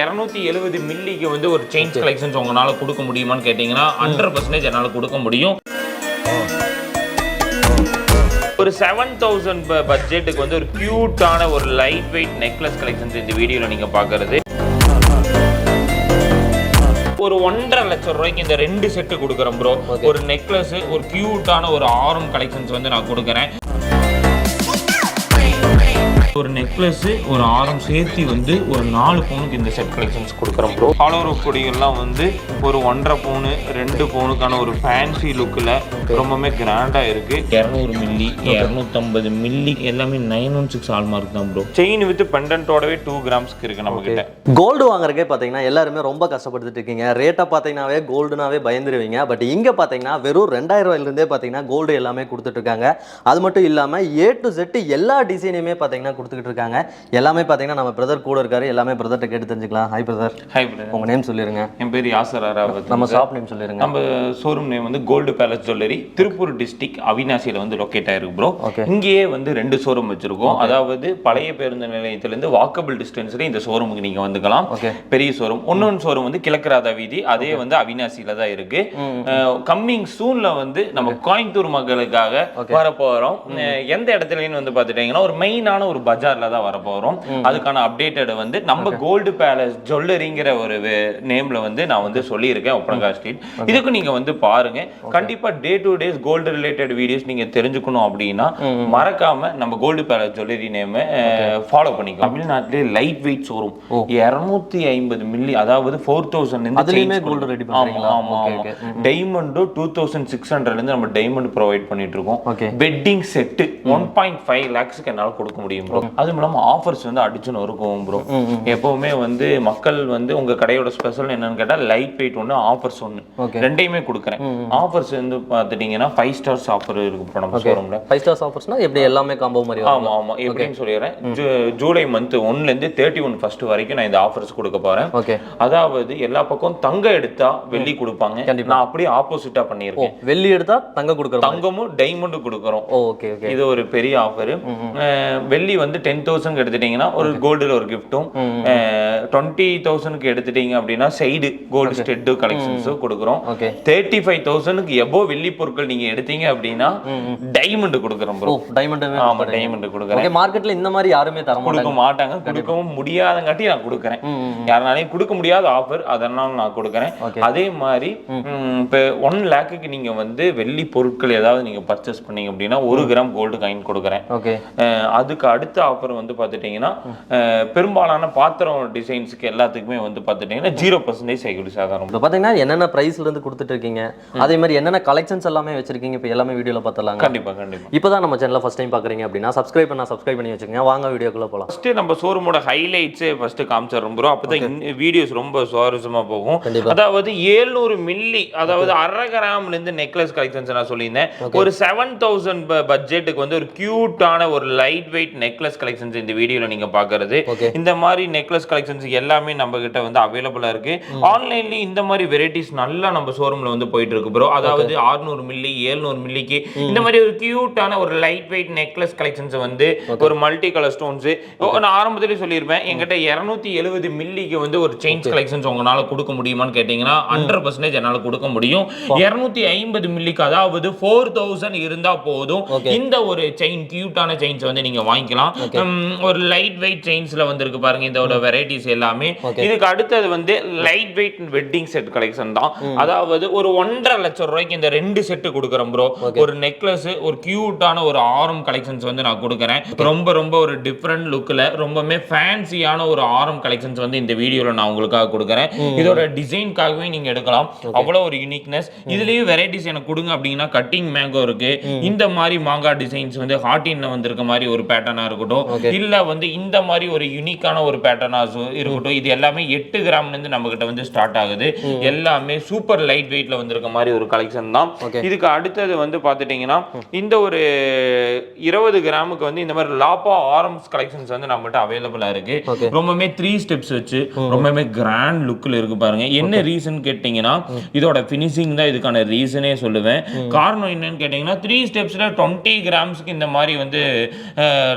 இரநூத்தி எழுபது மில்லிக்கு வந்து ஒரு செயின்ஸ் கலெக்ஷன்ஸ் உங்களால கொடுக்க முடியுமான்னு கேட்டிங்கன்னா ஹண்ட்ரட் பர்சன்டேஜ் என்னால் கொடுக்க முடியும். ஒரு செவன் தௌசண்ட் பட்ஜெட்டுக்கு வந்து ஒரு கியூட்டான ஒரு லைட் வெயிட் நெக்லஸ் கலெக்ஷன்ஸ் இந்த வீடியோவில் நீங்கள் பார்க்கறது ஒரு ஒன்றரை லட்சம் ரூபாய்க்கு இந்த ரெண்டு செட்டு கொடுக்குறேன் ப்ரோ ஒரு நெக்லஸ் ஒரு கியூட்டான ஒரு ஆரம் கலெக்ஷன்ஸ் வந்து நான் கொடுக்குறேன். ஒரு நெக்லஸ் ஒரு ஆரம் சேர்த்து வந்து ஒரு நாலு பவுனுக்கு இந்த செட் கலெக்ஷன்ஸ் கொடுக்குறோம் ப்ரோ ஹாலோர் கொடிகள்லாம் வந்து ஒரு ஒன்றரை பவுனு ரெண்டு பவுனுக்கான ஒரு ஃபேன்சி லுக்கில் ரொம்பவுமே கிராண்டாக இருக்கு. இரநூறு மில்லி இரநூத்தம்பது மில்லி எல்லாமே நைன் ஒன் சிக்ஸ் ஆல்மார்க் தான் ப்ரோ செயின் வித் பெண்டன்ட்டோடவே டூ கிராம்ஸ்க்கு இருக்கு நம்ம கிட்ட கோல்டு வாங்குறதுக்கே பார்த்தீங்கன்னா எல்லாருமே ரொம்ப கஷ்டப்பட்டுட்டு இருக்கீங்க. ரேட்டை பார்த்தீங்கன்னாவே கோல்டுனாவே பயந்துருவீங்க. பட் இங்கே பார்த்தீங்கன்னா வெறும் ரெண்டாயிரம் ரூபாயிலிருந்தே பார்த்தீங்கன்னா கோல்டு எல்லாமே கொடுத்துட்டு இருக்காங்க. அது மட்டும் இல்லாமல் ஏ டு செட்டு எல்லா டிசைனையுமே பார்த்தீங்கன்னா கொடுத்துக்கிட்டு இருக்காங்க. எல்லாமே பார்த்தீங்கன்னா நம்ம பிரதர் கூட இருக்காரு. எல்லாமே பிரதர்கிட்ட கேட்டு தெரிஞ்சுக்கலாம். ஹை பிரதர் ஹாய் பிரதர் உங்கள் நேம் சொல்லிடுங்க என் பேர் யாசர் அராவத் நம்ம ஷாப் நேம் சொல்லிடுங்க நம்ம ஷோரூம் நேம் வந்து gold palace jewellery Tiruppur district அவினாசியில் வந்து லொக்கேட் ஆயிருக்கு ப்ரோ. இங்கேயே வந்து ரெண்டு ஷோரூம் வச்சிருக்கோம். அதாவது பழைய பேருந்து நிலையத்திலேருந்து வாக்கபிள் டிஸ்டன்ஸ்ல இந்த ஷோரூமுக்கு நீங்க வந்துக்கலாம். Okay. பெரிய ஷோரூம் இன்னொன்று ஷோரூம் வந்து கிழக்கராதா வீதி. அதே வந்து அவினாசியில தான் இருக்கு. கம்மிங் சூன்ல வந்து நம்ம கோயம்புத்தூர் மக்களுக்காக வர போறோம் அஹ் எந்த இடத்துலன்னு வந்து பார்த்துட்டீங்கன்னா ஒரு மெயினான ஒரு பஜார்ல தான் வர போறோம். அதுக்கான அப்டேட்டட் வந்து நம்ம கோல்டு பேலஸ் ஜுவல்லரிங்கிற ஒரு நேம்ல வந்து நான் வந்து சொல்லியிருக்கேன் ஒப்பனகா ஸ்ட்ரீட் இதுக்கு நீங்க வந்து பாருங்க. கண்டிப்பா day to days gold related videos நீங்க தெரிஞ்சுக்கணும் அப்படின்னா மறக்காம நம்ம gold palace jewellery name follow பண்ணிக்கலாம் தமிழ்நாட்டிலே லைட் வெயிட் ஷோரூம் இருநூத்தி ஐம்பது மில்லி அதாவது ஃபோர் தௌசண்ட் அதுலயுமே gold ready பண்றீங்களா? ஆமா ஆமா. டைமண்டும் டூ தௌசண்ட் சிக்ஸ் ஹண்ட்ரட்ல இருந்து நம்ம டைமண்ட் ப்ரொவைட் பண்ணிட்டு இருக்கோம். பெட்டிங் செட்டு ஒன் பாயிண்ட் ஃபைவ் லேக்ஸ்க்கு என்னால கொடுக்க முடியும் அதுவும் இல்லாம ஆஃபர்ஸ் வந்து அடிச்சுன்னு இருக்கும் ப்ரோ எப்பவுமே வந்து மக்கள் வந்து உங்க கடையோட ஸ்பெஷல் என்னன்னு கேட்டா லைட் வெயிட் ஒன்று ஆஃபர்ஸ் ஒன்று. ரெண்டையுமே கொடுக்குறேன். ஆஃபர்ஸ் வந்து பார்த்துட்டீங்கன்னா ஃபைவ் ஸ்டார்ஸ் ஆஃபர் இருக்கு ப்ரோ நம்ம ஷோரூம்ல ஃபைவ் ஸ்டார்ஸ் ஆஃபர்ஸ்னா எப்படி எல்லாமே காம்போ மாதிரி வரும்? ஆமா ஆமா. எப்படின்னு சொல்லிடுறேன். ஜூலை மந்த் ஒன்ல இருந்து தேர்ட்டி ஒன் ஃபர்ஸ்ட் வரைக்கும் நான் இந்த ஆஃபர்ஸ் கொடுக்க போறேன். ஓகே அதாவது எல்லா பக்கம் தங்கம் எடுத்தா வெள்ளி கொடுப்பாங்க. நான் அப்படியே ஆப்போசிட்டா பண்ணியிருக்கேன். வெள்ளி எடுத்தா தங்க கொடுக்குறோம் தங்கமும் டைமண்டும் கொடுக்குறோம். ஓகே ஓகே இது ஒரு பெரிய ஆஃபர் வெள்ளி வந்து டென் தௌசண்ட் எடுத்துட்டீங்கன்னா ஒரு கோல்டுல ஒரு கிஃப்ட்டும் டுவெண்ட்டி தௌசண்ட்க்கு எடுத்துட்டீங்க அப்படின்னா சைடு கோல்டு ஸ்டெட்டு கலெக்ஷன்ஸும் கொடுக்குறோம். தேர்ட்டி ஃபைவ் தௌசண்ட்க்கு எபோ வெள்ளி பொருட்கள் நீங்க எடுத்தீங்க அப்படின்னா டைமண்ட் கொடுக்குறோம் ப்ரோ டைமண்ட் ஆமா டைமண்ட் கொடுக்குறேன். மார்க்கெட்ல இந்த மாதிரி யாருமே தர கொடுக்க மாட்டாங்க. கொடுக்கவும் முடியாதங்காட்டி நான் கொடுக்குறேன். யாருனாலையும் கொடுக்க முடியாத ஆஃபர் அதனால நான் கொடுக்குறேன். அதே மாதிரி இப்போ ஒன் லேக்குக்கு நீங்க வந்து வெள்ளி பொருட்கள் ஏதாவது நீங்க பர்ச்சேஸ் பண்ணீங்க அப்படின்னா ஒரு கிராம் கோல்டு காயின் கொடுக்குறேன். அதுக்கு அடுத்த ஆஃபர் வந்து பார்த்துட்டிங்கன்னா பெரும்பாலான பாத்திரம் டிசைன்ஸுக்கு எல்லாத்துக்குமே வந்து பார்த்துட்டிங்கன்னா ஜீரோ பர்சன்டேஜ் சைக்கிள் சாதாரணம். இப்போ பார்த்தீங்கன்னா என்னென்ன ப்ரைஸ்ல இருந்து கொடுத்துட்டு இருக்கீங்க? அதே மாதிரி என்னென்ன கலெக்ஷன்ஸ் எல்லாமே வச்சிருக்கீங்க? இப்போ எல்லாமே வீடியோல பார்த்தலாங்க கண்டிப்பா கண்டிப்பா. இப்போதான் நம்ம சேனலை ஃபர்ஸ்ட் டைம் பார்க்குறீங்க அப்படின்னா சப்ஸ்கிரைப் பண்ணா சப்ஸ்கிரைப் பண்ணி வச்சுக்கோங்க. வாங்க வீடியோக்குள்ள போகலாம் ஃபர்ஸ்ட் நம்ம ஷோரூமோட ஹைலைட்ஸே ஃபர்ஸ்ட் காமிச்சிடுறோம் ப்ரோ அப்பதான் வீடியோஸ் ரொம்ப சுவாரஸ்யமா போகும். அதாவது 700 மில்லி அதாவது அரை கிராம்ல இருந்து நெக்லஸ் கலெக்ஷன்ஸ் நான் சொல்லியிருந்தேன். ஒரு செவன் தௌசண்ட் பட்ஜெட்டுக்கு வந்து ஒரு கியூட்டான ஒரு லைட் வெயிட் நெக்லஸ் கலெக்ஷன்ஸ் இந்த வீடியோல நீங்க பாக்குறது. Okay. இந்த மாதிரி நெக்லஸ் கலெக்ஷன்ஸ் எல்லாமே நம்ம கிட்ட வந்து அவைலபிளா இருக்கு. ஆன்லைன்லயும் இந்த மாதிரி வெரைட்டிஸ் நல்லா நம்ம ஷோரூம்ல வந்து போயிட்டு இருக்கு ப்ரோ அதாவது 600 மில்லி 700 மில்லிக்கு இந்த மாதிரி ஒரு கியூட்டான ஒரு லைட் வெயிட் நெக்லஸ் கலெக்ஷன்ஸ் வந்து ஒரு மல்டி கலர் ஸ்டோன்ஸ் நான் ஆரம்பத்திலே சொல்லியிருப்பேன். என்கிட்ட 270 எழுபது மில்லிக்கு வந்து ஒரு செயின்ஸ் கலெக்ஷன்ஸ் உங்களால கொடுக்க முடியுமான்னு கேட்டீங்கன்னா ஹண்ட்ரட் பர்சன்டேஜ் என்னால கொடுக்க முடியும். 250 ஐம்பது மில்லிக்கு அதாவது ஃபோர் தௌசண்ட் இருந்தா போதும். இந்த ஒரு செயின் கியூட்டான செயின்ஸ் வந்து நீங்க வாங்கிக்கலாம். ஒரு லைட் வெயிட் செயின்ஸ்ல வந்து இருக்கு பாருங்க இதோட வெரைட்டிஸ் எல்லாமே. இதுக்கு அடுத்தது வந்து light weight wedding set collection தான் அதாவது ஒரு ஒன்றரை லட்சம் ரூபாய்க்கு இந்த ரெண்டு செட்டு கொடுக்குறேன் ப்ரோ ஒரு நெக்லஸ் ஒரு கியூட்டான ஒரு ஆரம் கலெக்ஷன்ஸ் வந்து நான் கொடுக்குறேன். ரொம்ப ரொம்ப ஒரு டிஃப்ரெண்ட் லுக்ல ரொம்பவே ஃபேன்சியான ஒரு ஆரம் கலெக்ஷன்ஸ் வந்து இந்த வீடியோல நான் உங்களுக்காக கொடுக்குறேன். இதோட டிசைன்காகவே நீங்க எடுக்கலாம். அவ்வளவு ஒரு யூனிக்னஸ் இதுலயும் வெரைட்டிஸ் எனக்கு கொடுங்க அப்படின்னா கட்டிங் மேங்கோ இருக்கு. இந்த மாதிரி மாங்காய் டிசைன்ஸ் வந்து ஹார்டின்ல வந்திருக்க மாதிரி ஒரு பேட்டர்னா இருக்கட்டும். இல்ல வந்து இந்த மாதிரி ஒரு யூனிக்கான ஒரு பேட்டர்னாஸ் இருக்கட்டும். இது எல்லாமே எட்டு கிராம்ல இருந்து நம்ம கிட்ட வந்து ஸ்டார்ட் ஆகுது. எல்லாமே சூப்பர் லைட் வெயிட்ல வந்திருக்க மாதிரி ஒரு கலெக்ஷன் தான். இதுக்கு அடுத்தது வந்து பாத்துட்டீங்கன்னா இந்த ஒரு இருபது கிராமுக்கு வந்து இந்த மாதிரி லாப்பா ஆரம்ஸ் கலெக்ஷன்ஸ் வந்து நம்மகிட்ட அவைலபிளா இருக்கு. Okay. ரொம்பவே த்ரீ ஸ்டெப்ஸ் வச்சு ரொம்பவே கிராண்ட் லுக்ல இருக்கு பாருங்க. என்ன ரீசன் கேட்டீங்கன்னா இதோட ஃபினிஷிங் தான் இதுக்கான ரீசனே சொல்லுவேன். காரணம் என்னன்னு கேட்டீங்கன்னா த்ரீ ஸ்டெப்ஸ்ல டுவெண்ட்டி கிராம்ஸ்க்கு இந்த மாதிரி வந்து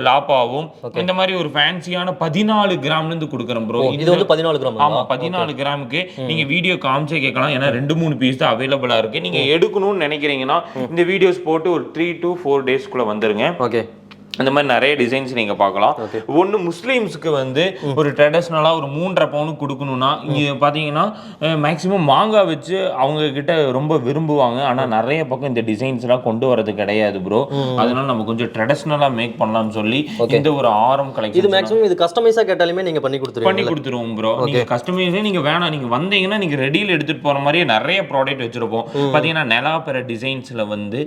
லாப்பா லாப்பாவும் இந்த மாதிரி ஒரு ஃபேன்சியான பதினாலு கிராம்ல இருந்து கொடுக்குறோம் ப்ரோ இது வந்து பதினாலு கிராம் ஆமா பதினாலு கிராமுக்கு நீங்க வீடியோ காமிச்சே கேட்கலாம். ஏன்னா ரெண்டு மூணு பீஸ் தான் அவைலபிளா இருக்கு. நீங்க எடுக்கணும்னு நினைக்கிறீங்கன்னா இந்த வீடியோஸ் போட்டு ஒரு த்ரீ டு ஃபோர் டேஸ்க்குள்ள வந்துருங்க. ஓகே அந்த மாதிரி நிறைய டிசைன்ஸ் நீங்க பார்க்கலாம். ஒண்ணு முஸ்லீம்ஸ்க்கு வந்து ஒரு ட்ரெடிஷ்னலா ஒரு மூன்றரை பவுனுக்கு கொடுக்கணும்னா இங்க பாத்தீங்கன்னா மேக்ஸிமம் மாங்காய் வச்சு அவங்க கிட்ட ரொம்ப விரும்புவாங்க. ஆனா நிறைய பக்கம் இந்த டிசைன்ஸ் எல்லாம் கொண்டு வரது கிடையாது ப்ரோ அதனால நம்ம கொஞ்சம் ட்ரெடிஷ்னலா மேக் பண்ணலாம்னு சொல்லி இந்த ஒரு ஆரம் இது கலெக்ஷன் மேக்ஸிமம் இது கஸ்டமைஸா கேட்டாலுமே நீங்க பண்ணி பண்ணி கொடுத்துருவீங்க கொடுத்துருவோம் ப்ரோ நீங்க கஸ்டமைஸே நீங்க வேணாம். நீங்க வந்தீங்கன்னா நீங்க ரெடியில் எடுத்துட்டு போற மாதிரியே நிறைய ப்ராடக்ட் வச்சிருப்போம். பாத்தீங்கன்னா நெலாப்பெற டிசைன்ஸ்ல வந்து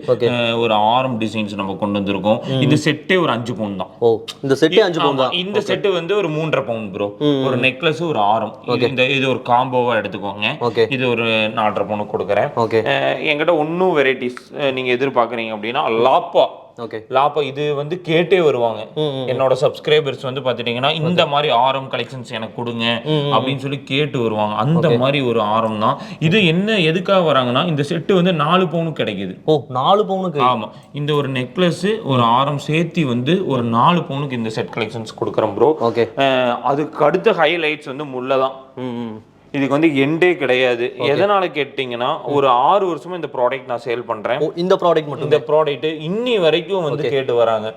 ஒரு ஆரம் டிசைன்ஸ் நம்ம கொண்டு வந்திருக்கோம். இந்த செட்டே ஒரு அஞ்சு பவுன் தான். ஓ இந்த செட்டே அஞ்சு பவுன் தான்? இந்த செட்டு வந்து ஒரு மூன்றரை பவுன் ப்ரோ ஒரு நெக்லஸ் ஒரு ஆரம். இந்த இது ஒரு காம்போவா எடுத்துக்கோங்க. ஓகே இது ஒரு நாலரை பவுனுக்கு கொடுக்குறேன். ஓகே என்கிட்ட இன்னும் வெரைட்டிஸ் நீங்க எதிர்பார்க்குறீங்க அப்படின்னா லாப்பா லாப்பா இது வந்து கேட்டே வருவாங்க. என்னோட சப்ஸ்கிரைபர்ஸ் வந்து பாத்துட்டீங்கன்னா இந்த மாதிரி ஆரம் கலெக்ஷன்ஸ் எனக்கு கொடுங்க அப்படின்னு சொல்லி கேட்டு வருவாங்க. அந்த மாதிரி ஒரு ஆரம் தான். இது என்ன எதுக்காக வராங்கன்னா இந்த செட்டு வந்து நாலு பவுனுக்கு கிடைக்குது. ஓ நாலு பவுனுக்கு? ஆமா. இந்த ஒரு நெக்லஸ் ஒரு ஆரம் சேர்த்தி வந்து ஒரு நாலு பவுனுக்கு இந்த செட் கலெக்ஷன்ஸ் கொடுக்குறோம் ப்ரோ ஓகே அதுக்கு அடுத்த ஹைலைட்ஸ் வந்து முல்லை தான் இதுக்கு வந்து எண்டே கிடையாது. எதனால கேட்டிங்கன்னா ஒரு ஆறு வருஷமா இந்த ப்ராடக்ட் நான் சேல் பண்றேன். இந்த ப்ராடக்ட் மட்டும்? இந்த ப்ராடக்ட் இன்னி வரைக்கும் வந்து கேட்டு வராங்க.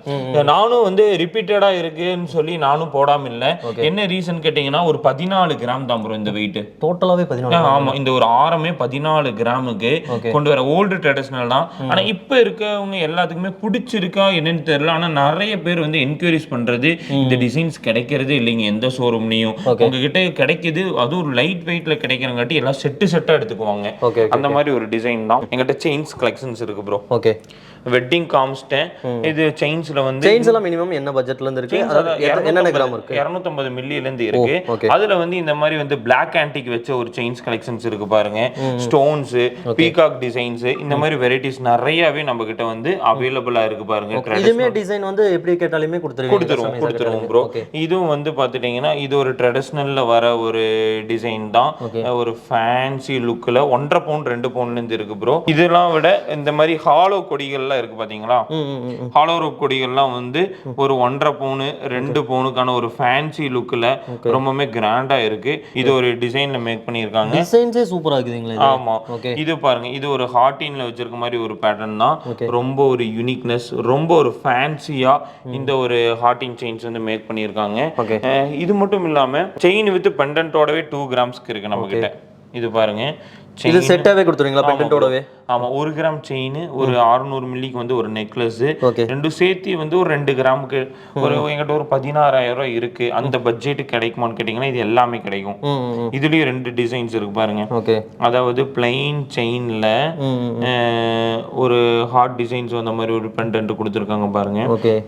நானும் வந்து ரிப்பீட்டடா இருக்குன்னு சொல்லி நானும் போடாம இல்ல. என்ன ரீசன் கேட்டிங்கன்னா ஒரு பதினாலு கிராம் தான் ப்ரோ இந்த வெயிட் டோட்டலாவே பதினாலு ஆமா. இந்த ஒரு ஆரமே பதினாலு கிராமுக்கு. கொண்டு வர ஓல்டு ட்ரெடிஷனல் தான். ஆனா இப்ப இருக்கவங்க எல்லாத்துக்குமே பிடிச்சிருக்கா என்னன்னு தெரியல. ஆனா நிறைய பேர் வந்து என்கொயரிஸ் பண்றது இந்த டிசைன்ஸ் கிடைக்கிறதே இல்லைங்க எந்த ஷோரூம்லயும். உங்ககிட்ட கிடைக்குது அதுவும் ஒரு லைட் வெயிட்ல கிடைக்கிறங்காட்டி எல்லாம் செட்டு செட்டா எடுத்துக்குவாங்க. அந்த மாதிரி ஒரு டிசைன் தான். எங்கிட்ட செயின்ஸ் கலெக்ஷன்ஸ் இருக்கு ப்ரோ ஓகே வெட்டிங் காமிச்சிட்டேன் இது செயின்ஸ்ல வந்து செயின்ஸ் எல்லாம் மினிமம் என்ன பட்ஜெட்ல இருந்து இருக்கு? என்னென்ன கிராம் இருக்கு? 250 மில்லியில இருந்து இருக்கு. அதுல வந்து இந்த மாதிரி வந்து பிளாக் ஆன்டிக் வச்ச ஒரு செயின்ஸ் கலெக்ஷன்ஸ் இருக்கு பாருங்க. ஸ்டோன்ஸ் பீகாக் டிசைன்ஸ் இந்த மாதிரி வெரைட்டிஸ் நிறையவே நம்ம கிட்ட வந்து அவைலபிளா இருக்கு பாருங்க. இதுமே டிசைன் வந்து எப்படி கேட்டாலுமே கொடுத்துருவீங்க? கொடுத்துருவோம் கொடுத்துருவோம் ப்ரோ இதுவும் வந்து பாத்துட்டீங்கன்னா இது ஒரு ட்ரெடிஷ்னல்ல வர ஒரு டிசைன் தான். ஒரு ஃபேன்சி லுக்ல ஒன்றரை பவுண்ட் ரெண்டு பவுண்ட்ல இருந்து இருக்கு ப்ரோ இதெல்லாம் விட இந்த மாதிரி ஹாலோ கொடிகள்லாம் இருக்கு பாத்தீங்களா. ஹாலோ ரோப் கொடிகள்லாம் வந்து ஒரு ஒன்றரை பவுனு ரெண்டு பவுனுக்கான ஒரு ஃபேன்சி லுக்கில் ரொம்பவுமே கிராண்டா இருக்கு. இது ஒரு டிசைன்ல மேக் பண்ணியிருக்காங்க. டிசைன்ஸே சூப்பரா இருக்குதுங்களா ஆமா. இது பாருங்க. இது ஒரு ஹார்டின்ல வச்சிருக்க மாதிரி ஒரு பேட்டர்ன் தான். ரொம்ப ஒரு யூனிக்னஸ் ரொம்ப ஒரு ஃபேன்சியா இந்த ஒரு ஹார்டின் செயின்ஸ் வந்து மேக் பண்ணியிருக்காங்க. இது மட்டும் இல்லாம செயின் வித் பெண்டன்ட்டோடவே டூ கிராம்ஸ்க்கு இருக்கு நம்ம கிட்ட. இது பாருங்க. இது செட்டாவே கொடுத்துருவீங்களா பெண்டன்ட்டோடவே ஆமா ஒரு கிராம் செயின் ஒரு 600 மில்லிக்கு வந்து ஒரு நெக்லஸ் ரெண்டும் சேர்த்து வந்து ஒரு ரெண்டு கிராமுக்கு ஒரு எங்கிட்ட ஒரு பதினாறாயிரம் ரூபாய் இருக்கு. அந்த பட்ஜெட் கிடைக்குமான்னு கேட்டிங்கன்னா இது எல்லாமே கிடைக்கும். இதுலயும் ரெண்டு டிசைன்ஸ் இருக்கு பாருங்க. ஓகே அதாவது பிளைன் செயின்ல ஒரு ஹார்ட் டிசைன்ஸ் வந்த மாதிரி ஒரு பெண்டன்ட் கொடுத்துருக்காங்க பாருங்க.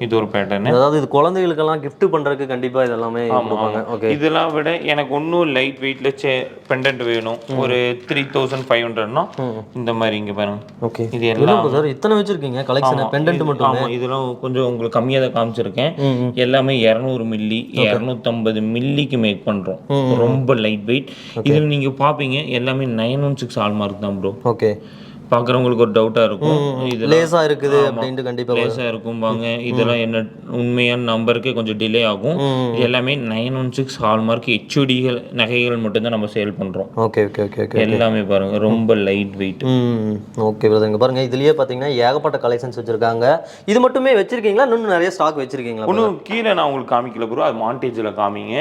இது ஒரு பேட்டர்ன் அதாவது இது குழந்தைகளுக்கெல்லாம் gift பண்றதுக்கு கண்டிப்பா இதெல்லாமே இதெல்லாம் விட எனக்கு இன்னும் லைட் வெயிட்ல பெண்டன்ட் வேணும். ஒரு த்ரீ தௌசண்ட் ஃபைவ் ஹண்ட்ரட்னா இந்த மாதிரி இங்க பாருங்க. ஓகே. இது எல்லாம் சார்? இத்தனை வச்சிருக்கீங்க? கலெக்ஷன் பெண்டன்ட் மட்டும். ஆமா இதெல்லாம் கொஞ்சம் உங்களுக்கு கம்மியா தான் காமிச்சிருக்கேன். எல்லாமே இரநூறு மில்லி இரநூத்தம்பது மில்லிக்கு மேக் பண்றோம். ரொம்ப லைட் வெயிட் இதுல நீங்க பாப்பீங்க எல்லாமே நைன் ஒன் சிக்ஸ் ஆல்மார்க் தான் ப்ரோ ஓகே. பாக்குறவங்களுக்கு ஒரு டவுட்டா இருக்கும். இதெல்லாம் லேசா இருக்குது அப்படின்ட்டு கண்டிப்பா லேசா இருக்கும்பாங்க. இதெல்லாம் என்ன உண்மையான நம்பருக்கு கொஞ்சம் டிலே ஆகும். இது எல்லாமே நைன் ஒன் சிக்ஸ் ஹால்மார்க் ஹெச்டிகள் நகைகள் மட்டும்தான் நம்ம சேல் பண்றோம். ஓகே ஓகே ஓகே ஓகே எல்லாமே பாருங்க. ரொம்ப லைட் வெயிட் ஓகே பிரதர் இங்க பாருங்க இதுலயே பாத்தீங்கன்னா ஏகப்பட்ட கலெக்ஷன்ஸ் வச்சிருக்காங்க. இது மட்டுமே வச்சிருக்கீங்களா? இன்னும் நிறைய ஸ்டாக் வச்சிருக்கீங்களா ஒன்றும் கீழே நான் உங்களுக்கு காமிக்கல ப்ரோ அது மாண்டேஜில் காமிங்க.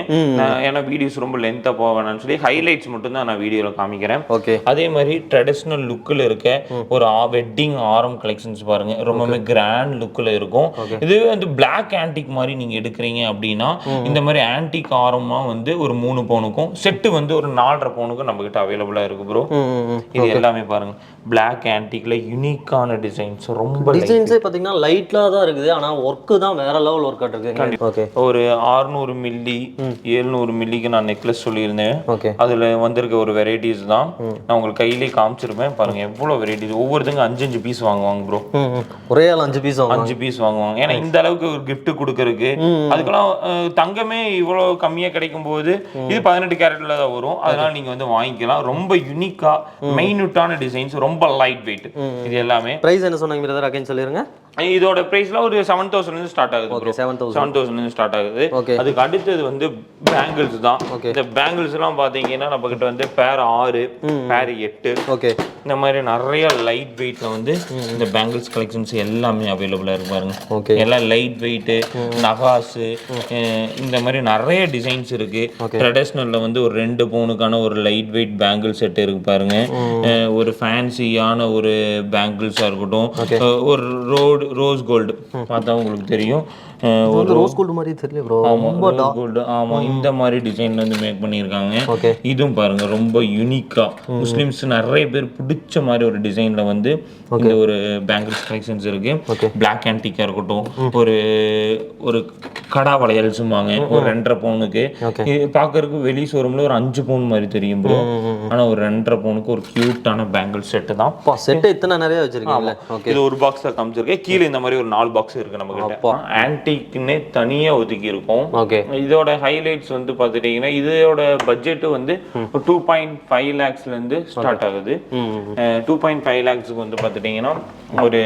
ஏன்னா வீடியோஸ் ரொம்ப லென்த்தாக போக வேணாம்னு சொல்லி ஹைலைட்ஸ் மட்டும் தான் நான் வீடியோவில் காமிக்கிறேன். ஓகே அதே மாதிரி ட்ரெடிஷ்னல் லுக்கில் இருக்க ஒரு வெட்டிங் ஆரம் கலெக்ஷன்ஸ் பாருங்க. ரொம்பவே கிராண்ட் லுக்கில் இருக்கும். இதுவே வந்து பிளாக் ஆன்டிக் மாதிரி நீங்க எடுக்கிறீங்க அப்படின்னா இந்த மாதிரி ஆன்டிக் ஆரமா வந்து ஒரு மூணு பவுனுக்கும் செட்டு வந்து ஒரு நாலரை பவுனுக்கும் நம்ம கிட்ட அவைலபிளா இருக்கு ப்ரோ இது எல்லாமே பாருங்க. பிளாக் ஆன்டிக்ல யூனிக்கான டிசைன்ஸ் ரொம்ப. டிசைன்ஸே பாத்தீங்கன்னா லைட்லா தான் இருக்குது ஆனா ஒர்க்கு தான் வேற லெவல் ஒர்க் இருக்கு. ஓகே. ஒரு 600 மில்லி 700 மில்லிக்கு நான் நெக்லஸ் சொல்லியிருந்தேன். ஓகே. அதுல வந்திருக்க ஒரு வெரைட்டிஸ் தான். நான் உங்களுக்கு கையிலே காமிச்சிருப்பேன். பாருங்க எவ்வளவு வெரைட்டிஸ் ஒவ்வொருத்தங்க அஞ்சு அஞ்சு பீஸ் வாங்குவாங்க ப்ரோ. ஒரே ஆள் அஞ்சு பீஸ் அஞ்சு பீஸ் வாங்குவாங்க. ஏன்னா இந்த அளவுக்கு ஒரு gift கொடுக்கறதுக்கு அதுக்கெல்லாம் தங்கமே இவ்வளவு கம்மியா கிடைக்கும் போது இது பதினெட்டு கேரட்ல தான் வரும். அதனால நீங்க வந்து வாங்கிக்கலாம். ரொம்ப யூனிக்கா மைன்யூட்டான டிசைன்ஸ் ரொம்ப லைட் வெயிட் இது எல்லாமே. பிரைஸ் என்ன சொன்னாங்க அகைன் சொல்லிருங்க. இதோட பிரைஸ்லாம் ஒரு செவன் தௌசண்ட்லேருந்து ஸ்டார்ட் ஆகுது ஓகே செவன் தௌசண்ட் செவன் தௌசண்ட்லேருந்து ஸ்டார்ட் ஆகுது. ஓகே அதுக்கு அடுத்தது வந்து பேங்கிள்ஸ் தான். Okay. இந்த பேங்கிள்ஸ் எல்லாம் பாத்தீங்கன்னா நம்ம கிட்ட வந்து பேர் ஆறு பேர் எட்டு. ஓகே இந்த மாதிரி நிறைய லைட் வெயிட்ல வந்து இந்த பேங்கிள்ஸ் கலெக்ஷன்ஸ் எல்லாமே அவைலபிளா இருக்கு பாருங்க ஓகே எல்லாம் லைட் வெயிட் நகாசு அஹ் இந்த மாதிரி நிறைய டிசைன்ஸ் இருக்கு. ட்ரெடிஷ்னல்ல வந்து ஒரு ரெண்டு பவுனுக்கான ஒரு லைட் வெயிட் பேங்கிள் செட் இருக்கு பாருங்க. ஒரு ஃபேன்சியான ஒரு பேங்கிள்ஸா இருக்கட்டும். ஒரு ரோடு ரோஸ் கோல்டு பார்த்தா உங்களுக்கு தெரியும். ஒரு ரோஸ் கோல்டு மாதிரி தெரியல ப்ரோ ரொம்ப கோல்டு ஆமா இந்த மாதிரி டிசைன்ல வந்து மேக் பண்ணியிருக்காங்க. ஓகே இதுவும் பாருங்க ரொம்ப யூனிக்கா முஸ்லிம்ஸ் நிறைய பேர் பிடிச்ச மாதிரி ஒரு டிசைன்ல வந்து இந்த ஒரு பேங்கிள்ஸ் கலெக்ஷன்ஸ் இருக்கு. பிளாக் ஆன்டிக்கா இருக்கட்டும் ஒரு ஒரு கடா வளையல்ஸும்பாங்க ஒரு ரெண்டரை பவுனுக்கு. பாக்குறதுக்கு வெளி ஷோரூம்ல ஒரு அஞ்சு பவுன் மாதிரி தெரியும் ப்ரோ ஆனா ஒரு ரெண்டரை பவுனுக்கு ஒரு கியூட்டான பேங்கிள் செட்டு தான். செட்டு இத்தனை நிறைய வச்சிருக்கீங்களே ஓகே இது ஒரு பாக்ஸ் தான் காமிச்சிருக்கேன். கீழே இந்த மாதிரி ஒரு நாலு பாக்ஸ் இருக்கு நம்ம கிட்ட ஆன்டிக்னே தனியா ஒதுக்கி இருக்கும். ஓகே இதோட ஹைலைட்ஸ் வந்து பார்த்துட்டீங்கன்னா இதோட பட்ஜெட் வந்து டூ பாயிண்ட் ஃபைவ் லேக்ஸ்லேருந்து ஸ்டார்ட் ஆகுது. டூ பாயிண்ட் ஃபைவ் லேக்ஸுக்கு வந்து பார்த்துட்டீங்கன்னா ஒரு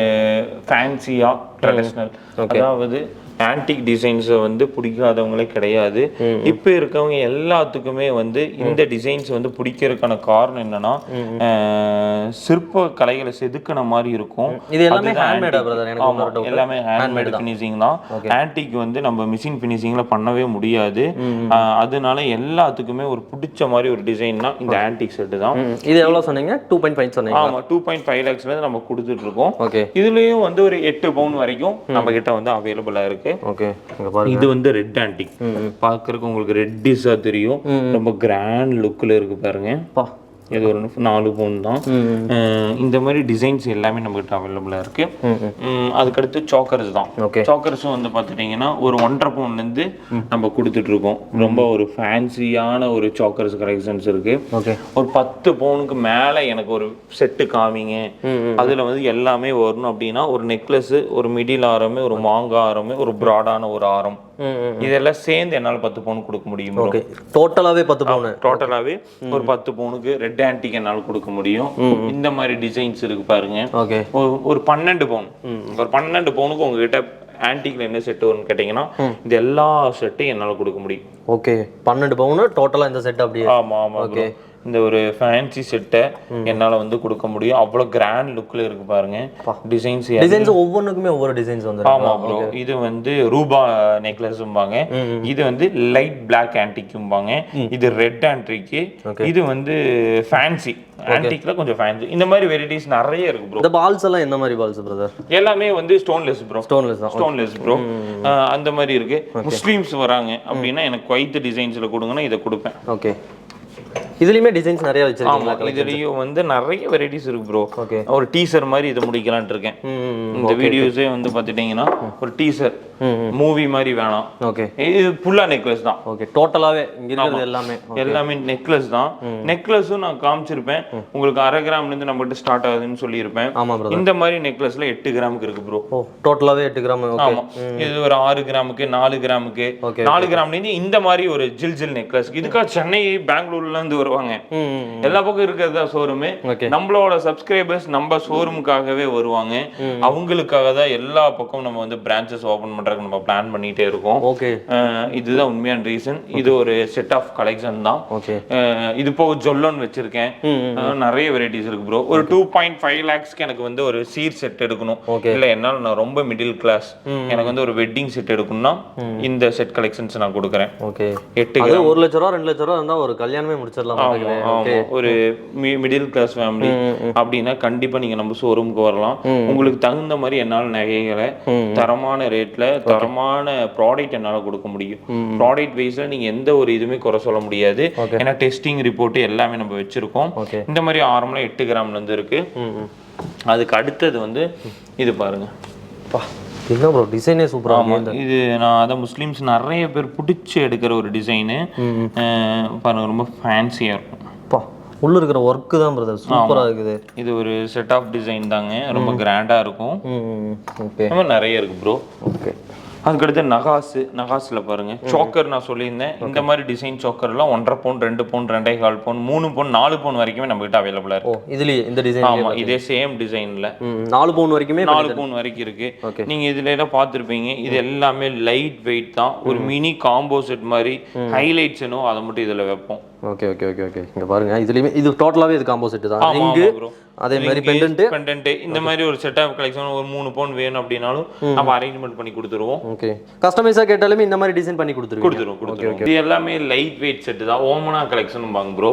ஃபேன்சியா ட்ரெடிஷ்னல் அதாவது ஆன்டிக் டிசைன்ஸை வந்து பிடிக்காதவங்களே கிடையாது. இப்போ இருக்கவங்க எல்லாத்துக்குமே வந்து இந்த டிசைன்ஸ் வந்து பிடிக்கிறதுக்கான காரணம் என்னன்னா சிற்ப கலைகளை செதுக்கின மாதிரி இருக்கும். இது எல்லாமே ஹேண்ட்மேடா. எல்லாமே ஹேண்ட்மேட் ஃபினிஷிங் தான். ஆன்டிக் வந்து நம்ம மிஷின் ஃபினிஷிங்ல பண்ணவே முடியாது. அதனால எல்லாத்துக்குமே ஒரு பிடிச்ச மாதிரி ஒரு டிசைன்னா இந்த ஆன்டிக் செட்டு தான். இது எவ்வளவு சொன்னீங்க? டூ பாயிண்ட் ஃபைவ் சொன்னீங்க ஆமா டூ பாயிண்ட் ஃபைவ் லேக்ஸ்ல நம்ம கொடுத்துட்டு இருக்கோம். இதுலயும் வந்து ஒரு எட்டு பவுன் வரைக்கும் நம்ம கிட்ட வந்து அவைலபிளா இருக்கு. ஓகே? பாருங்க. இது வந்து ரெட் ஆன்டிக் பாக்குறதுக்கு உங்களுக்கு ரெட்டிஸா தெரியும். ரொம்ப கிராண்ட் லுக்ல இருக்கு பாருங்க. பா. இது ஒரு நாலு பவுன் தான். இந்த மாதிரி டிசைன்ஸ் எல்லாமே நம்ம கிட்ட அவைலபிளா இருக்கு. உம் அதுக்கடுத்து சாக்கர்ஸ் தான். ஓகே சாக்கர்ஸும் வந்து பார்த்துட்டிங்கன்னா ஒரு ஒன்றரை பவுன்லேருந்து நம்ம கொடுத்துட்டு இருக்கோம். ரொம்ப ஒரு ஃபேன்சியான ஒரு சாக்கர்ஸ் கலெக்ஷன்ஸ் இருக்கு. ஓகே ஒரு பத்து பவுனுக்கு மேலே எனக்கு ஒரு செட்டு காமிங்க. அதில் வந்து எல்லாமே வரணும் அப்படின்னா ஒரு நெக்லஸ் ஒரு மிடில் ஆரமே ஒரு மாங்காய் ஆரமே ஒரு ப்ராடான ஒரு ஆரம். இதெல்லாம் சேர்ந்து என்னால் பத்து பவுன் கொடுக்க முடியும். ஓகே. டோட்டலாவே பத்து பவுன். டோட்டலாவே ஒரு பத்து பவுனுக்கு ரெட் ஆன்டிக் என்னால் கொடுக்க முடியும். இந்த மாதிரி டிசைன்ஸ் இருக்கு பாருங்க. ஓகே. ஒரு- பன்னெண்டு பவுன். ஒரு பன்னெண்டு பவுனுக்கு உங்ககிட்ட ஆன்டிக்ல என்ன செட் வரும்னு கேட்டிங்கன்னா இந்த எல்லா செட்டையும் என்னால் கொடுக்க முடியும். ஓகே. பன்னெண்டு பவுன் டோட்டலா இந்த செட் அப்படியே. ஆமா ஆமா bro. இந்த ஒரு ஃபேன்சி செட்டை என்னால வந்து கொடுக்க முடியும். அவ்வளவு கிராண்ட் லுக்ல இருக்கு பாருங்க. டிசைன்ஸ் டிசைன்ஸ் ஒவ்வொன்றுக்குமே ஒவ்வொரு டிசைன்ஸ் வந்து ஆமா ப்ரோ இது வந்து ரூபா நெக்லஸ்ம்பாங்க இது வந்து லைட் பிளாக் ஆன்டிக்கும்பாங்க இது ரெட் ஆன்டிக்கு இது வந்து ஃபேன்சி ஆன்டிக்ல கொஞ்சம் ஃபேன்சி இந்த மாதிரி வெரைட்டிஸ் நிறைய இருக்கு ப்ரோ இந்த பால்ஸ் எல்லாம் என்ன மாதிரி பால்ஸ் பிரதர் எல்லாமே வந்து ஸ்டோன்லெஸ் ப்ரோ ஸ்டோன்லெஸ் தான். ஸ்டோன்லெஸ் ப்ரோ அந்த மாதிரி இருக்கு. முஸ்லீம்ஸ் வராங்க. அப்படின்னா எனக்கு குவைத் டிசைன்ஸ்ல கொடுங்கன்னா இதை கொடுப்பேன். ஓகே இதுலயுமே டிசைன்ஸ் நிறைய வச்சிருக்கீங்களா ஆமா இதுலயும் வந்து நிறைய வெரைட்டிஸ் இருக்கு ப்ரோ ஓகே ஒரு டீசர் மாதிரி இதை முடிக்கலாம்னு இருக்கேன். இந்த வீடியோஸே வந்து பார்த்துட்டீங்கன்னா ஒரு டீசர் மூவி மாதிரி வேணாம். ஓகே இது ஃபுல்லா நெக்லஸ் தான். ஓகே டோட்டலாவே இங்க இருக்கிறது எல்லாமே. எல்லாமே நெக்லஸ் தான். நெக்லஸும் நான் காமிச்சிருப்பேன். உங்களுக்கு அரை கிராம்ல இருந்து நம்மகிட்ட ஸ்டார்ட் ஆகுதுன்னு சொல்லியிருப்பேன். ஆமா பிரதர் இந்த மாதிரி நெக்லஸ்ல எட்டு கிராமுக்கு இருக்கு ப்ரோ டோட்டலாவே எட்டு கிராம். ஆமா. இது ஒரு ஆறு கிராமுக்கு நாலு கிராமுக்கு. நாலு கிராம்ல இருந்து இந்த மாதிரி ஒரு ஜில் ஜில் நெக்லஸ் இதுக்காக சென்னை பெங்களூர்ல இருந்து வருவாங்க. எல்லா பக்கம் இருக்கிறது தான் ஷோரூமு நம்மளோட சப்ஸ்கிரைபர்ஸ் நம்ம ஷோரூமுக்காகவே வருவாங்க. அவங்களுக்காக தான் எல்லா பக்கம் நம்ம வந்து பிரான்ச்சஸ் ஓபன் பண்றதுக்கு நம்ம பிளான் பண்ணிட்டே இருக்கோம். ஓகே. இதுதான் உண்மையான ரீசன் இது ஒரு செட் ஆஃப் கலெக்ஷன் தான். ஓகே. இது போக ஜொல்லோன் வச்சிருக்கேன். நிறைய வெரைட்டிஸ் இருக்கு ப்ரோ ஒரு டூ பாயிண்ட் ஃபைவ் லேக்ஸ்க்கு எனக்கு வந்து ஒரு சீர் செட் எடுக்கணும். இல்ல என்னால நான் ரொம்ப மிடில் கிளாஸ் எனக்கு வந்து ஒரு வெட்டிங் செட் எடுக்கணும்னா இந்த செட் கலெக்ஷன்ஸ் நான் கொடுக்குறேன். ஓகே. எட்டு ஒரு லட்ச ரூபா ரெண்டு லட்ச ரூபா இருந்தா ஒரு கல்யாணமே முடிச்சிடலாம்? ஒரு மிடில் கிளாஸ் ஃபேமிலி அப்படின்னா கண்டிப்பா நீங்க நம்ம ஷோரூமுக்கு வரலாம். உங்களுக்கு தகுந்த மாதிரி என்னால நகைகளை தரமான ரேட்ல தரமான ப்ராடக்ட் என்னால கொடுக்க முடியும். ப்ராடக்ட் வைஸ்ல நீங்க எந்த ஒரு இதுவுமே குறை சொல்ல முடியாது. ஏன்னா டெஸ்டிங் ரிப்போர்ட் எல்லாமே நம்ம வச்சிருக்கோம். இந்த மாதிரி ஆரம்பம் எட்டு கிராம்ல இருந்து இருக்கு. அதுக்கு அடுத்தது வந்து இது பாருங்க. என்ன ப்ரோ டிசைனே சூப்பரா ஆமா இது நான் அதான் முஸ்லீம்ஸ் நிறைய பேர் பிடிச்சி எடுக்கிற ஒரு டிசைனு பாருங்க ரொம்ப ஃபேன்சியா இருக்கும். உள்ள இருக்கிற ஒர்க் தான் பிரதர் சூப்பரா இருக்குது. இது ஒரு செட் ஆஃப் டிசைன் தாங்க. ரொம்ப கிராண்டா இருக்கும். ஓகே. நிறைய இருக்கு ப்ரோ ஓகே. அதுக்கடுத்து நகாசு நகாஸ்ல பாருங்க. சோக்கர் நான் சொல்லியிருந்தேன். இந்த மாதிரி டிசைன் சோக்கர்லாம் ஒன்றரை பவுன் ரெண்டு பவுன் ரெண்டே கால் பவுன் மூணு பவுன் நாலு பவுன் வரைக்குமே நம்ம கிட்ட அவைலபிளா ஓ இருக்கு இதுலயே இந்த டிசைன் ஆமா இதே சேம் டிசைன்ல நாலு பவுன் வரைக்குமே நாலு பவுன் வரைக்கும் இருக்கு. Okay. நீங்க இதுல எல்லாம் பார்த்திருப்பீங்க. இது எல்லாமே லைட் வெயிட் தான். ஒரு மினி காம்போ செட் மாதிரி ஹைலைட்ஸ்னோ அதை மட்டும் இதுல வைப்போம். ஓகே ஓகே ஓகே ஓகே இங்க பாருங்க. இதுலயுமே இது டோட்டலாவே இது காம்போசிட் தான். ப்ரோ அதே மாதிரி பெண்டன்ட் பெண்டன்ட் இந்த மாதிரி ஒரு செட் ஆஃப் கலெக்ஷன் ஒரு மூணு பவுன் வேணும் அப்படின்னாலும் நம்ம அரேஞ்ச்மெண்ட் பண்ணி கொடுத்துருவோம். ஓகே கஸ்டமைஸா கேட்டாலுமே இந்த மாதிரி டிசைன் பண்ணி கொடுத்துருவீங்க. கொடுத்துருவோம் கொடுத்துருவோம் இது எல்லாமே லைட் வெயிட் செட் தான். ஓமனா கலெக்ஷன் பாங்க ப்ரோ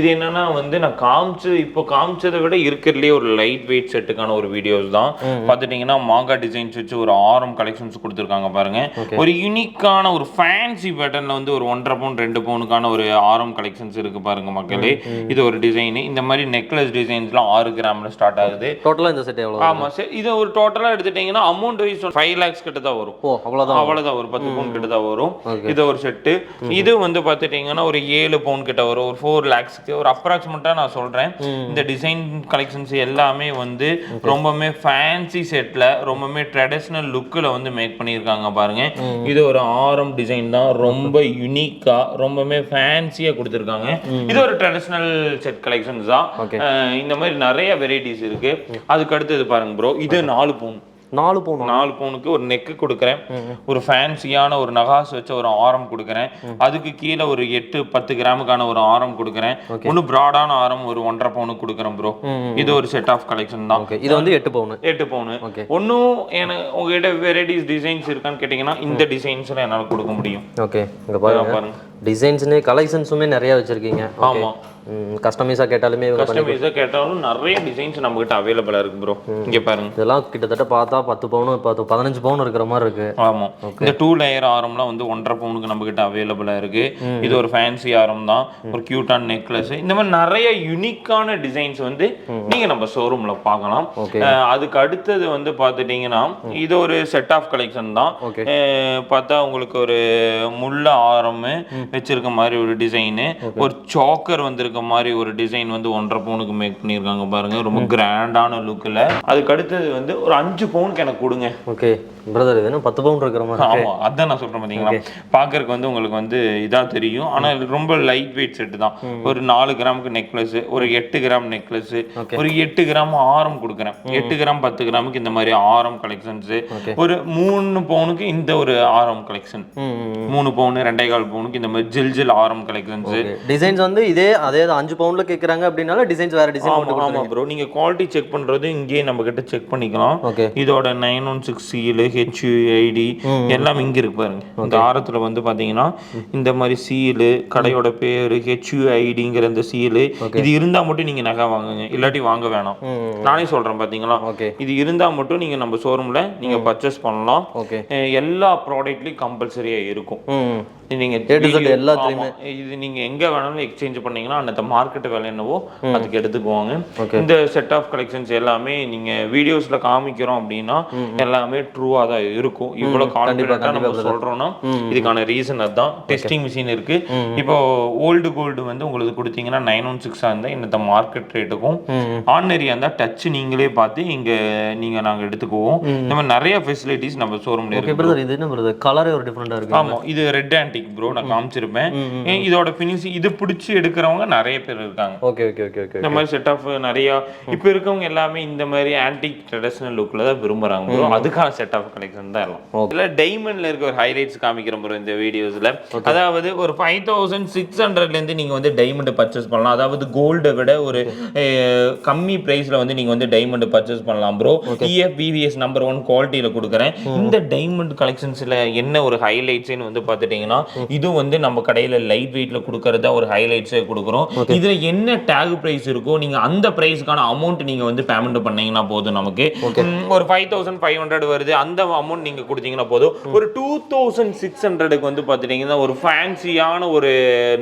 இது என்னன்னா வந்து நான் காமிச்சு இப்போ காமிச்சதை விட இருக்கிறதுலே ஒரு லைட் வெயிட் செட்டுக்கான ஒரு வீடியோஸ் தான். பார்த்துட்டீங்கன்னா மாங்கா டிசைன்ஸ் வச்சு ஒரு ஆரம் கலெக்ஷன்ஸ் கொடுத்துருக்காங்க பாருங்க. ஒரு யூனிக்கான ஒரு ஃபேன்சி பேட்டர்ன்ல வந்து ஒரு ஒன்றரை பவுன் ரெண்டு பவுனுக்கான ஒரு ஆரம் கலெக்ஷன்ஸ் இருக்கு பாருங்க மக்களே. இது ஒரு டிசைன் இந்த மாதிரி நெக்லஸ் டிசைன்ஸ்லாம் ஆறு கிராம்ல ஸ்டார்ட் ஆகுது. டோட்டலா இந்த செட் எவ்வளவு? ஆமா சரி இதை ஒரு டோட்டலா எடுத்துட்டீங்கன்னா அமௌண்ட் வைஸ் ஃபைவ் லேக்ஸ் கிட்ட தான் வரும். ஓ அவ்வளவுதான். அவ்வளவுதான் ஒரு பத்து பவுன் கிட்ட தான் வரும். இது ஒரு செட்டு இது வந்து பார்த்துட்டீங்கன்னா ஒரு ஏழு பவுன் கிட்ட வரும். ஒரு ஃபோர் லேக்ஸ்க்கு ஒரு அப்ராக்சிமேட்டா நான் சொல்றேன். இந்த டிசைன் கலெக்ஷன்ஸ் எல்லாமே வந்து ரொம்பவுமே ஃபேன்சி செட்ல ரொம்பவுமே ட்ரெடிஷ்னல் லுக்கில் வந்து மேக் பண்ணியிருக்காங்க பாருங்க. இது ஒரு ஆரம் டிசைன் தான். ரொம்ப யூனிக்கா ரொம்பவுமே ஃபேன்சியா கொடுத்துருக்காங்க இது ஒரு ட்ரெடிஷ்னல் செட் கலெக்ஷன்ஸ் தான். இந்த மாதிரி நிறைய வெரைட்டிஸ் இருக்கு. அதுக்கு அடுத்தது பாருங்க ப்ரோ இது நாலு பவுன் நாலு பவுன் நாலு பவுனுக்கு ஒரு நெக்கு கொடுக்குறேன். ஒரு ஃபேன்சியான ஒரு நகாஸ் வச்ச ஒரு ஆரம் கொடுக்குறேன். அதுக்கு கீழே ஒரு எட்டு பத்து கிராமுக்கான ஒரு ஆரம் கொடுக்குறேன். ஒன்று ப்ராடான ஆரம் ஒரு ஒன்றரை பவுனுக்கு கொடுக்குறேன் ப்ரோ இது ஒரு செட் ஆஃப் கலெக்ஷன் தான். இது வந்து எட்டு பவுன் எட்டு பவுனு. ஒன்றும் எனக்கு உங்ககிட்ட வெரைட்டிஸ் டிசைன்ஸ் இருக்கான்னு கேட்டிங்கன்னா இந்த டிசைன்ஸ்ல என்னால் கொடுக்க முடியும். ஓகே பாருங்க. டிசைன்ஸ்னு கலெக்ஷன்ஸுமே நிறைய வச்சிருக்கீங்க. ஆமா. கஸ்டமைஸா கேட்டாலுமே கஸ்டமைஸாக கேட்டாலும் நிறைய டிசைன்ஸ் நம்ம கிட்ட அவைலபிளா இருக்கு ப்ரோ இங்க பாருங்க. இதெல்லாம் கிட்டத்தட்ட பார்த்தா பத்து பவுன் பத்து பதினஞ்சு பவுன் இருக்கிற மாதிரி இருக்கு. ஆமா. இந்த டூ லேயர் ஆரம்லாம் வந்து ஒன்றரை பவுனுக்கு நம்ம கிட்ட அவைலபிளா இருக்கு இது ஒரு ஃபேன்சி ஆரம் தான் ஒரு கியூட்டான நெக்லஸ் இந்த மாதிரி நிறைய யூனிக்கான டிசைன்ஸ் வந்து நீங்க நம்ம ஷோரூம்ல பார்க்கலாம். அதுக்கு அடுத்தது வந்து பார்த்துட்டீங்கன்னா இது ஒரு செட் ஆஃப் கலெக்ஷன் தான். பார்த்தா உங்களுக்கு ஒரு முள்ள ஆரம் வச்சிருக்க மாதிரி ஒரு டிசைனு ஒரு சாக்கர் வந்திருக்க மாதிரி ஒரு டிசைன் வந்து ஒன்றரை பவுனுக்கு மேக் பண்ணியிருக்காங்க பாருங்க. ரொம்ப கிராண்டான லுக்கில் அதுக்கு அடுத்தது வந்து ஒரு அஞ்சு பவுனுக்கு எனக்கு கொடுங்க. ஓகே பிரதர் என்ன பத்து பவுன் இருக்கிற மாதிரி இருக்கு. ஆமா அதான் நான் சொல்றேன் பாத்தீங்களா? பாக்குறதுக்கு வந்து உங்களுக்கு வந்து இதா தெரியும். ஆனா இது ரொம்ப லைட் வெயிட் செட் தான். ஒரு நாலு கிராமுக்கு நெக்லஸ் ஒரு எட்டு கிராம் நெக்லஸ் ஒரு எட்டு கிராம் ஆரம் கொடுக்குறேன். எட்டு கிராம் பத்து கிராமுக்கு இந்த மாதிரி ஆரம் கலெக்ஷன்ஸ் ஒரு மூணு பவுனுக்கு இந்த ஒரு ஆரம் கலெக்ஷன் மூணு பவுனு ரெண்டே கால் பவுனுக்கு இந்த மாதிரி ஜில் ஜில் ஆரம் கலெக்ஷன்ஸ் டிசைன்ஸ் வந்து இதே அதே அஞ்சு பவுன்ல கேக்குறாங்க அப்படின்னால டிசைன்ஸ் வேற டிசைன் ஆமா ஆமா ப்ரோ நீங்க குவாலிட்டி செக் பண்றது இங்கேயே நம்ம கிட்ட செக் பண்ணிக்கலாம். இதோட nine one six seal HUID எல்லாம் இங்க இருக்கு பாருங்க. இந்த ஆரத்துல வந்து பாத்தீங்கன்னா இந்த மாதிரி சீலு கடையோட பேரு ஹெச்யூஐடிங்கிற இந்த சீலு இது இருந்தா மட்டும் நீங்க நகை வாங்குங்க. இல்லாட்டி வாங்க வேணாம். நானே சொல்றேன் பாத்தீங்களா? ஓகே இது இருந்தா மட்டும் நீங்க நம்ம ஷோரூம்ல நீங்க பர்ச்சேஸ் பண்ணலாம். ஓகே எல்லா ப்ராடக்ட்லயும் கம்பல்சரியா இருக்கும். ம் நீங்க A to Z video- எல்லாத்துலயுமே. இது நீங்க எங்க வேணாலும் எக்ஸ்சேஞ்ச் பண்ணீங்கன்னா அந்த மார்க்கெட் விலை என்னவோ அதுக்கு எடுத்துக்குவாங்க. இந்த செட் ஆஃப் கலெக்ஷன்ஸ் எல்லாமே நீங்க வீடியோஸ்ல காமிக்கிறோம் அப்படின்னா எல்லாமே ட்ரூவா தான் இருக்கும். இவ்வளவு கான்பிடண்டா நம்ம சொல்றோம்னா இதுக்கான ரீசன் அதுதான். டெஸ்டிங் மிஷின் இருக்கு. இப்போ ஓல்டு கோல்டு வந்து உங்களுக்கு கொடுத்தீங்கன்னா நைன் ஒன் சிக்ஸா இருந்தா இந்த மார்க்கெட் ரேட்டுக்கும் ஆர்டினரியா இருந்தா டச் நீங்களே பார்த்து இங்க நீங்க நாங்க எடுத்துக்குவோம். இந்த மாதிரி நிறைய ஃபெசிலிட்டிஸ் நம்ம ஷோரூம்ல இருக்கு பிரதர் இது என்ன பிரதர் கலரே ஒரு டிஃப்ரெண்டா இருக்கு. ஆமா இது ரெட் ஆன்டிக் ப்ரோ நான் காமிச்சிருப்பேன். இதோட ஃபினிஷ் இது பிடிச்சி எடுக்கிறவங்க நிறைய பேர் இருக்காங்க. ஓகே ஓகே ஓகே ஓகே இந்த மாதிரி செட் ஆஃப் நிறைய இப்போ இருக்கவங்க எல்லாமே இந்த மாதிரி ஆன்டிக் ட்ரெடிஷனல் லுக்ல தான் விரும்புறாங்க ப்ரோ அதுக்கான செட் ஆஃப் கலெக்ஷன் தான் எல்லாம். இதுல டைமண்ட்ல இருக்க ஒரு ஹைலைட்ஸ் காமிக்கிறேன் ப்ரோ இந்த வீடியோஸ்ல அதாவது ஒரு ஃபைவ் தௌசண்ட் சிக்ஸ் ஹண்ட்ரட்ல இருந்து நீங்க வந்து டைமண்ட் பர்ச்சேஸ் பண்ணலாம். அதாவது கோல்டை விட ஒரு கம்மி பிரைஸ்ல வந்து நீங்க வந்து டைமண்ட் பர்ச்சேஸ் பண்ணலாம் bro EF VVS number one குவாலிட்டியில கொடுக்குறேன். இந்த டைமண்ட் கலெக்ஷன்ஸ்ல என்ன ஒரு ஹைலைட்ஸ்னு வந்து பார்த்துட்டீங்கன்னா இது வந்து நம்ம கடையில லைட் வெயிட்ல கொடுக்கறதா ஒரு ஹைலைட்ஸே கொடுக்குறோம். இதுல என்ன டேக் பிரைஸ் இருக்கோ நீங்க அந்த பிரைஸ்க்கான அமௌண்ட் நீங்க வந்து பேமெண்ட் பண்ணீங்கன்னா போதும் நமக்கு. ஒரு ஃபைவ் தௌசண்ட் ஃபைவ் ஹண்ட்ரட் வருது. அந்த அமௌண்ட் நீங்க கொடுத்தீங்கன்னா போதும். ஒரு டூ தௌசண்ட் சிக்ஸ் ஹண்ட்ரடுக்கு வந்து பார்த்துட்டீங்கன்னா ஒரு ஃபேன்சியான ஒரு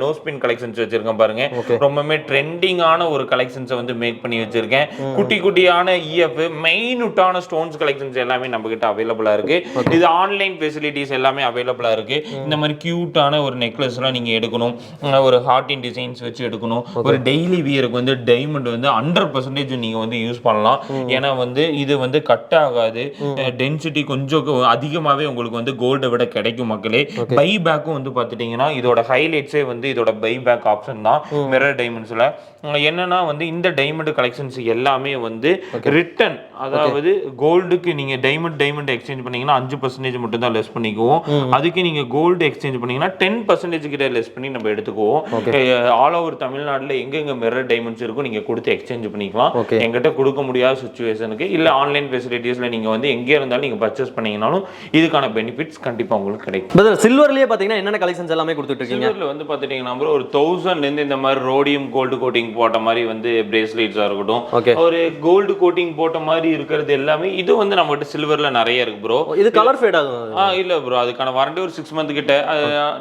நோஸ்பின் கலெக்ஷன்ஸ் வச்சிருக்கேன் பாருங்க. ரொம்பவுமே ட்ரெண்டிங்கான ஒரு கலெக்ஷன்ஸை வந்து மேக் பண்ணி வச்சிருக்கேன். குட்டி குட்டியான இஎஃப் மெயினுட்டான ஸ்டோன்ஸ் கலெக்ஷன்ஸ் எல்லாமே நம்ம கிட்ட அவைலபிளா இருக்கு இது ஆன்லைன் ஃபெசிலிட்டிஸ் எல்லாமே அவைலபிளா இருக்கு. இந்த மாதிரி கியூட்டான ஒரு நெக்லஸ்லாம் நீங்க எடுக்கணும். ஒரு ஹார்டின் டிசைன்ஸ் வச்சு எடுக்கணும். ஒரு டெய்லி வியருக்கு வந்து டைமண்ட் வந்து ஹண்ட்ரட் பர்சன்டேஜ் நீங்க வந்து யூஸ் பண்ணலாம். ஏன்னா வந்து இது வந்து கட் ஆகாது. டென்சிட்டி கொஞ்சம் அதிகமாவே உங்களுக்கு வந்து கோல்டை விட கிடைக்கும் மக்களே. பை பேக்கும் வந்து பார்த்துட்டீங்கன்னா இதோட ஹைலைட்ஸே வந்து இதோட பை பேக் ஆப்ஷன் தான் மிரர் டைமண்ட்ஸில் என்னன்னா வந்து இந்த டைமண்ட் கலெக்ஷன்ஸ் எல்லாமே வந்து ரிட்டன் அதாவது கோல்டுக்கு நீங்க டைமண்ட் டைமண்ட் எக்ஸ்சேஞ்ச் பண்ணீங்கன்னா அஞ்சு பர்சன்டேஜ் மட்டும் தான் லெஸ் பண்ணிக்குவோம். அதுக்கு நீங்க கோல்டு எக்ஸ்சேஞ்ச் பண்ணீங்கன்னா டென் பர்சன்டேஜ் கிட்ட லெஸ் பண்ணி நம்ம எடுத்துக்குவோம். ஆல் ஓவர் தமிழ்நாட்டுல எங்கெங்க மிரர் டைமண்ட்ஸ் இருக்கும் நீங்க கொடுத்து எக்ஸ்சேஞ்ச் பண்ணிக்கலாம். எங்கிட்ட கொடுக்க முடியாத சுச்சுவேஷனுக்கு இல்ல ஆன்லைன் ஃபெசிலிட்டிஸ்ல நீங்க வந்து எங்கே இருந்தாலும் நீங்க பர்ச்சேஸ் பண்ணீங்கனாலும் இதுக்கான பெனிஃபிட்ஸ் கண்டிப்பா உங்களுக்கு கிடைக்கும். பிரதர் சில்வர்லயே பாத்தீங்கன்னா என்னென்ன கலெக்ஷன்ஸ் எல்லாமே கொடுத்துட்டு இருக்கீங்க சில்வர்ல வந்து பாத்துட்டீங்கன்னா bro, ஒரு தௌசண்ட்ல இருந்து இந்த மாதிரி ரோடியம் கோல்டு கோட்டிங் போட்ட மாதிரி வந்து பிரேஸ்லெட்ஸா இருக்கட்டும். ஒரு கோல்டு கோட்டிங் போட்ட மாதிரி இருக்கிறது எல்லாமே இது வந்து நம்மகிட்ட சில்வர்ல நிறைய இருக்கு ப்ரோ இது கலர் ஃபேட் ஆகும்? ஆ இல்ல ப்ரோ அதுக்கான வாரண்டி ஒரு சிக்ஸ் மந்த் கிட்ட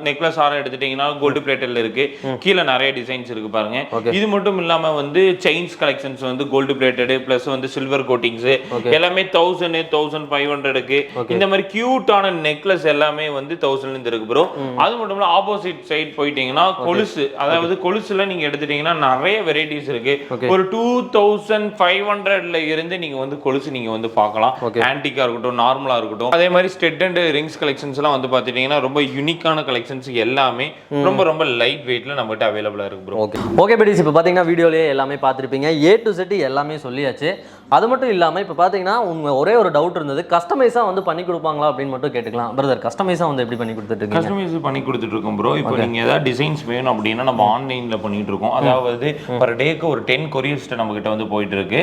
நெக்லஸ் ஆரம் எடுத்துட்டீங்கன்னா கோல்டு பிளேட்டட்ல இருக்கு. கீழே நிறைய டிசைன்ஸ் இருக்கு பாருங்க. இது மட்டும் இல்லாம வந்து செயின்ஸ் கலெக்ஷன்ஸ் வந்து கோல்டு பிளேட்டட் பிளஸ் வந்து சில்வர் கோட்டிங்ஸ் எல்லாமே தௌசண்ட் தௌசண்ட் ஃபைவ் ஹண்ட்ரடுக்கு இந்த மாதிரி கியூட்டான நெக்லஸ் எல்லாமே வந்து தௌசண்ட்ல இருந்து இருக்கு ப்ரோ அது மட்டும் இல்ல ஆப்போசிட் சைடு போயிட்டீங்கன்னா கொலுசு. அதாவது கொலுசுல நீங்க எடுத்துட்டீங்கன்னா நிறைய வெரைட்டிஸ் இருக்கு. ஒரு டூ தௌசண்ட் ஃபைவ் ஹண்ட்ரட்ல இருந்து நீங்க வந்து கொலுசு நீங்க வந்து பார்க்கலாம். ஆன்டிக்கா இருக்கட்டும் நார்மலா இருக்கட்டும். அதே மாதிரி ஸ்டெட் அண்ட் ரிங்ஸ் கலெக்ஷன்ஸ் எல்லாம் வந்து பாத்துட்டீங்கன்னா ரொம்ப யூனிக்கான கலெக்ஷன்ஸ் எல்லாமே ரொம்ப ரொம்ப லைட் வெயிட்ல நம்மகிட்ட அவைலபிளா இருக்கு ப்ரோ ஓகே ஓகே பெடிஸ் இப்போ பார்த்தீங்கன்னா வீடியோலேயே எல்லாமே பார்த்துருப்பீங்க. ஏ டு செட் எல்லாமே சொல்லியாச்சு. அது மட்டும் இல்லாமல் இப்போ பார்த்தீங்கன்னா உங்க ஒரே ஒரு டவுட் இருந்தது. கஸ்டமைஸாக வந்து பண்ணி கொடுப்பாங்களா அப்படின்னு மட்டும் கேட்டுக்கலாம். பிரதர் கஸ்டமைஸாக வந்து எப்படி பண்ணி கொடுத்துட்டு கஸ்டமைஸ் பண்ணி கொடுத்துட்டு இருக்கோம் ப்ரோ இப்போ நீங்க ஏதாவது டிசைன்ஸ் வேணும் அப்படின்னா நம்ம ஆன்லைன்ல பண்ணிட்டு இருக்கோம் அதாவது பர் டேக்கு ஒரு டென் கொரியர்ஸ்ட்டு நம்ம கிட்ட வந்து போயிட்டு இருக்கு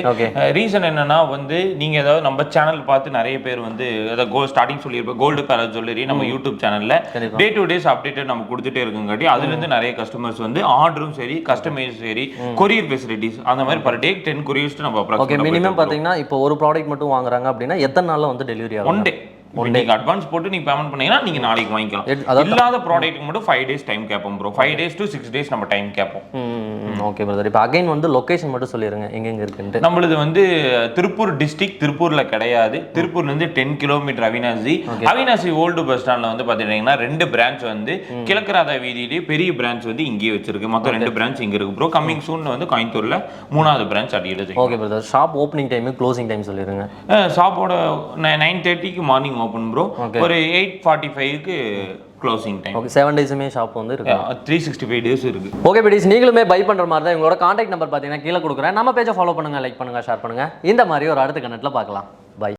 ரீசன் என்னன்னா வந்து நீங்க ஏதாவது நம்ம சேனல் பார்த்து நிறைய பேர் வந்து அதாவது கோ ஸ்டார்டிங் சொல்லியிருப்போம் கோல்டு பேலஸ் ஜுவல்லரி நம்ம யூடியூப் சேனல்ல. டே டு டேஸ் அப்டேட்டட் நம்ம கொடுத்துட்டே இருக்குங்காட்டி அதுல இருந்து நிறைய கஸ்டமர்ஸ் வந்து ஆர்டரும் சரி கஸ்டமைஸ் சரி கொரியர் ஃபெசிலிட்டிஸ் அந்த மாதிரி பர் டே டென் கொரியர்ஸ் நம்ம ஓகே மினிமம் பார்த்தீங்கன்னா இப்போ ஒரு ப்ராடக்ட் மட்டும் வாங்குறாங்க அப்படின்னா எத்தனை நாளில் வந்து டெலிவரி முடியாது ஒன் டே நீங்க அட்வான்ஸ் போட்டு நீங்க பேமெண்ட் பண்ணீங்கன்னா நீங்க நாளைக்கு வாங்கிக்கலாம். இல்லாத ப்ராடக்ட் மட்டும் ஃபைவ் டேஸ் டைம் கேட்போம் bro five days to six days நம்ம டைம் கேட்போம். ஓகே பிரதர் இப்போ அகைன் வந்து லொகேஷன் மட்டும் சொல்லிடுங்க எங்கெங்க இருக்குன்ட்டு. நம்மளது வந்து திருப்பூர் டிஸ்ட்ரிக்ட் திருப்பூர்ல கிடையாது. திருப்பூர்ல இருந்து ten kilometre Avinashi. Avinashi old bus ஸ்டாண்ட்ல வந்து பாத்தீங்கன்னா ரெண்டு பிரான்ச் வந்து கிழக்கராதா வீதியிலேயே பெரிய பிரான்ச் வந்து இங்கேயே வச்சிருக்கு. மொத்தம் ரெண்டு பிரான்ச் இங்க இருக்கு ப்ரோ கம்மிங் சூன் வந்து கோயம்புத்தூர்ல மூணாவது பிரான்ச் அடி எடுத்து okay brother shop opening time closing time சொல்லிடுங்க ஷாப்போட நைன் தேர்ட்டிக்கு மார்னிங் ஓப்பன் ப்ரோ Okay. ஒரு எயிட் ஃபார்ட்டி ஃபைவ்க்கு க்ளோசிங் டைம் ஓகே செவன் டேஸுமே ஷாப் வந்து இருக்கு. த்ரீ சிக்ஸ்டி ஃபைவ் டேஸ் இருக்கு. ஓகே பெடிஸ் நீங்களுமே பை பண்ணுற மாதிரி தான். உங்களோட காண்டாக்ட் நம்பர் பார்த்தீங்கன்னா கீழே கொடுக்குறேன். நம்ம பேஜை ஃபாலோ பண்ணுங்க லைக் பண்ணுங்க ஷேர் பண்ணுங்க. இந்த மாதிரி ஒரு அடுத்த கணட்டில் பார்க்கலாம்.